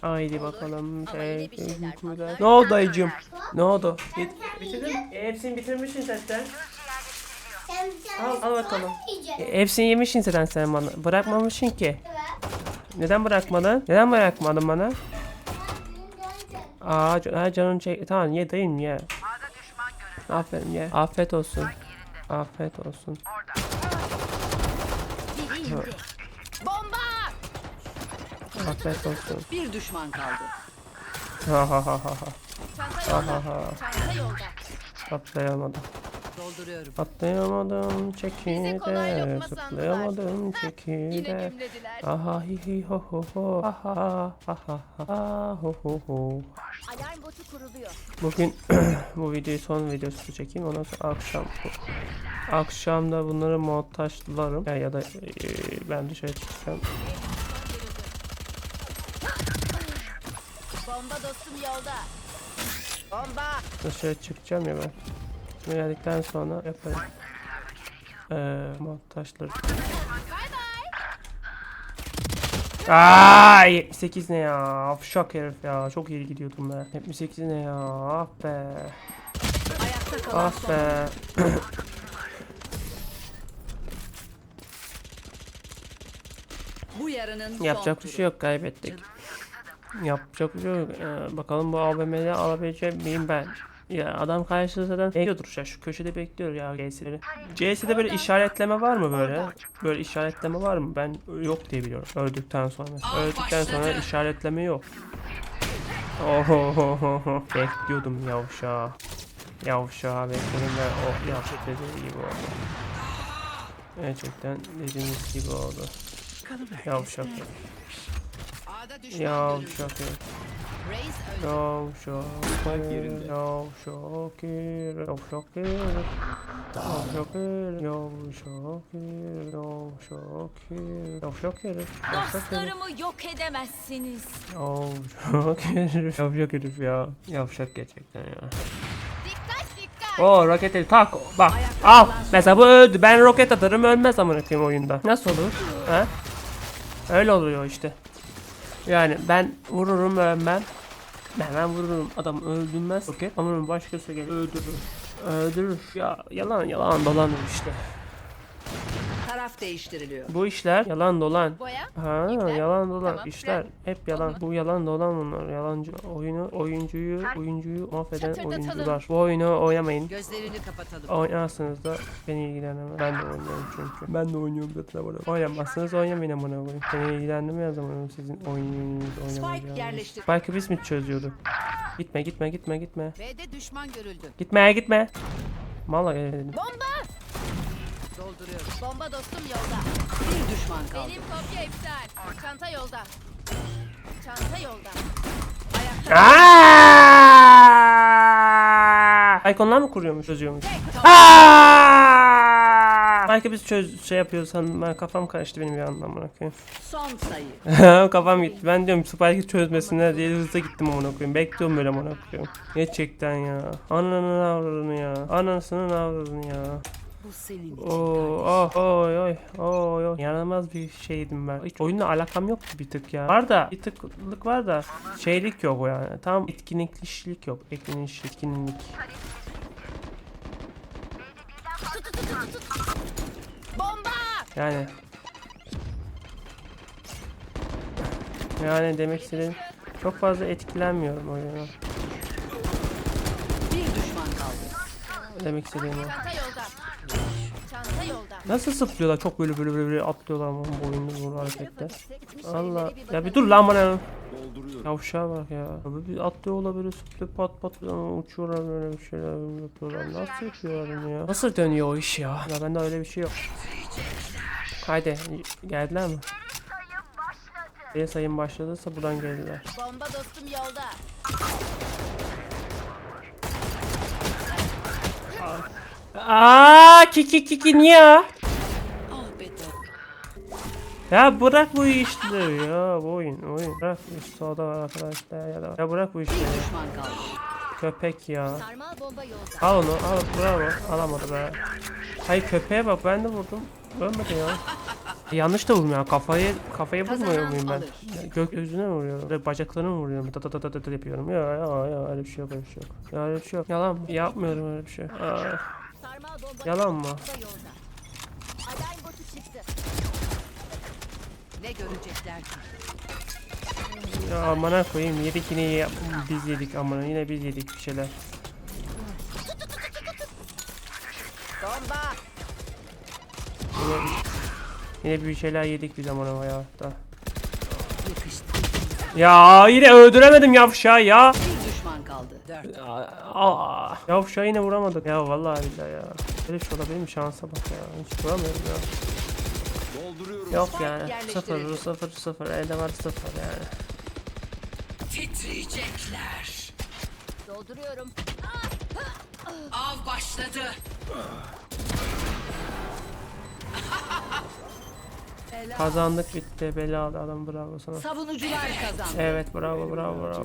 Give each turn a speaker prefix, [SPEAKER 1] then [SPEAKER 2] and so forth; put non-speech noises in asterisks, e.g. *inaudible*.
[SPEAKER 1] Haydi bakalım.
[SPEAKER 2] Patlar.
[SPEAKER 1] Ne oldu dayıcım? Ne oldu? Bit bitirdin. E, hepsini bitirmişsin zaten. Al, al bakalım. E, hepsini yemişsin zaten sen bana. Bırakmamışsın ki. Neden bırakmadın? Neden bırakmadın bana? Aa can- ha, canın çek. Tamam ye dayım ye. Aferin ye. Afiyet olsun. Afiyet olsun.
[SPEAKER 2] Bomba!
[SPEAKER 1] Afiyet olsun.
[SPEAKER 3] Bir düşman kaldı.
[SPEAKER 1] Ha ha ha ha ha.
[SPEAKER 2] Çanta
[SPEAKER 1] Ha ha ha. Atlayamadım.
[SPEAKER 3] Dolduruyorum.
[SPEAKER 1] Atlayamadım çekide. Zıplayamadım çekide. Aha hi hi ho ho ho. Aha ha ha ha ho ho ho.
[SPEAKER 2] Alarm botu kuruluyor.
[SPEAKER 1] Bugün *clears throat* bu videoyu son videosu çekeyim ondan sonra akşam akşam da bunları montajlarım ya, ya da e, ben dışarı çıkacağım.
[SPEAKER 2] Bomba dostum yolda. Bomba!
[SPEAKER 1] Dışarı çıkacağım ya ben. Geldikten sonra yaparım. Eee montajları. Aa 78 ne ya? Afşak herif ya. Çok iyi gidiyordum be. 78 ne ya? Ah be. Ah be.
[SPEAKER 3] bu yarının
[SPEAKER 1] Yapacak bir şey yok kaybettik. Yapacak bir şey yok. Ee, bakalım bu AVM'de alabilecek miyim ben? Ya adam karşısında zaten bekliyordur ya şu köşede bekliyor ya CS'leri. CS'de böyle işaretleme var mı böyle? Böyle işaretleme var mı? Ben yok diye biliyorum. Öldükten sonra. Öldükten sonra işaretleme yok. Ohohoho. Bekliyordum yavşağı. Yavşağı bekledim ve oh yaptı dediği gibi oldu. Gerçekten dediğimiz gibi oldu. Yavşak.
[SPEAKER 3] Düşman görüldü.
[SPEAKER 1] Yavşak.
[SPEAKER 3] Öldü.
[SPEAKER 1] Yavşak. Yavşak. Yavşak. Yavşak. Yavşak. Yavşak. Yavşak. Yavşak.
[SPEAKER 2] Dostlarımı yok edemezsiniz.
[SPEAKER 1] Yavşak herif. Yavşak herif ya. Yavşak gerçekten ya.
[SPEAKER 2] Dikkat dikkat.
[SPEAKER 1] O roketi tak bak al mesela bu öldü ben roket atarım ölmez amına koyayım oyunda nasıl olur ha öyle oluyor işte yani ben vururum ölmem hemen vururum. Adam öldürmez. Roket ama başkası gelir. Öldürür. Öldürür. Ya yalan yalan dolan işte
[SPEAKER 3] Taraf değiştiriliyor.
[SPEAKER 1] bu işler yalan dolan
[SPEAKER 2] Boya.
[SPEAKER 1] Ha
[SPEAKER 2] İpler.
[SPEAKER 1] yalan dolan
[SPEAKER 2] Tamam.
[SPEAKER 1] işler hep yalan. Bu yalan dolan bunlar. Yalancı oyunu oyuncuyu oyuncuyu mahveden
[SPEAKER 2] Çatırdatalım.
[SPEAKER 1] oyuncular. Bu oyunu oynamayın.
[SPEAKER 3] Gözlerini kapatalım.
[SPEAKER 1] Oynarsanız da beni ilgilenmez. Ben de oynuyorum çünkü. Ben de oynuyorum zaten burada. Oynamazsanız oynamayın amına koyayım. Beni ilgilendirmiyor zaman sizin oyununuz oynamayacağınız.
[SPEAKER 3] yerleştir.
[SPEAKER 1] Spike'ı biz mi çözüyorduk? Gitme gitme gitme gitme.
[SPEAKER 3] B'de düşman görüldü.
[SPEAKER 1] Gitme gitme. Mala gelelim.
[SPEAKER 2] Bomba.
[SPEAKER 3] Dolduruyorum.
[SPEAKER 2] Bomba dostum yolda.
[SPEAKER 3] Bir düşman kaldı.
[SPEAKER 2] Benim kopya iptal. Çanta yolda. Çanta yolda.
[SPEAKER 3] Ayakta!
[SPEAKER 1] Iconlar mı kuruyormuş, çözüyormuş? Belki biz çöz şey yapıyoruz sandım. Ben kafam karıştı benim bir anda amına koyayım.
[SPEAKER 3] son sayı. *laughs*
[SPEAKER 1] kafam gitti. Ben diyorum Spike'ı çözmesinler diye hızlı gittim amına koyayım. Bekliyorum böyle amına koyayım. Gerçekten ya. Ananın avradını ya. Anasının avradını ya.
[SPEAKER 3] Bu senin için.
[SPEAKER 1] Oo, oh, oy oy oy oy. Yanılmaz bir şeydim ben. Hiç oyunla alakam yoktu bir tık ya. Var da bir tıklık var da şeylik yok o yani. Tam etkinliklik yok. Etkinlik, etkinlik.
[SPEAKER 2] Bomba.
[SPEAKER 1] Yani yani demek istediğim çok fazla etkilenmiyorum oyuna.
[SPEAKER 3] Bir düşman kaldı.
[SPEAKER 1] Demek istediğim o. Nasıl zıplıyorlar? Çok böyle böyle böyle, atlıyorlar ama bu oyunda bu hareketler. Allah. Ya bir dur lan bana. Yavşağa bak ya. Böyle bir atlıyorlar böyle zıplıyor pat pat ama uçuyorlar böyle bir şeyler yapıyorlar. Nasıl yapıyorlar bunu ya? Nasıl dönüyor o iş ya? Ya bende öyle bir şey yok. Haydi geldiler mi? Bir sayım başladıysa buradan geldiler.
[SPEAKER 2] Bomba dostum yolda.
[SPEAKER 1] Aa kiki kiki niye ya? Bırak bu işleri ya oyun oyun. Bırak bu iş arkadaşlar ya da. Ya bırak bu işleri. Köpek ya. Al onu al bravo alamadı be. Hayır köpeğe bak ben de vurdum. Ölmedi ya. Yanlış da vurmuyor. Kafayı kafayı vurmuyor muyum ben? Gökyüzüne mi vuruyorum? Böyle bacaklarına vuruyorum? Ta ta ta ta ta yapıyorum. Ya ya ya öyle bir şey yok öyle bir şey yok. Ya öyle bir şey yok. Yalan mı? Yapmıyorum öyle bir şey. Aa,
[SPEAKER 2] Sarmal bomba
[SPEAKER 1] yalan mı?
[SPEAKER 2] da yolda. Alarm botu çıktı.
[SPEAKER 3] Ne görecekler ki?
[SPEAKER 1] Ya amına koyayım yedik yine ye- biz yedik amına yine biz yedik bir şeyler.
[SPEAKER 2] Bomba.
[SPEAKER 1] Yine, yine bir şeyler yedik biz amına hayatta.
[SPEAKER 3] Yakıştı.
[SPEAKER 1] Ya yine öldüremedim yavşağı ya. Aa, yavşağı yine vuramadık. Ya vallahi billahi ya. Böyle bir şey olabilir mi? Şansa bak ya. Hiç vuramıyorum ya. Yok yani. Sıfır, sıfır, sıfır. Elde var sıfır yani.
[SPEAKER 3] Titriyecekler.
[SPEAKER 2] Dolduruyorum.
[SPEAKER 3] Av başladı.
[SPEAKER 1] Kazandık bitti. Belalı adam bravo sana.
[SPEAKER 3] Savunucular kazandı.
[SPEAKER 1] Evet bravo bravo bravo.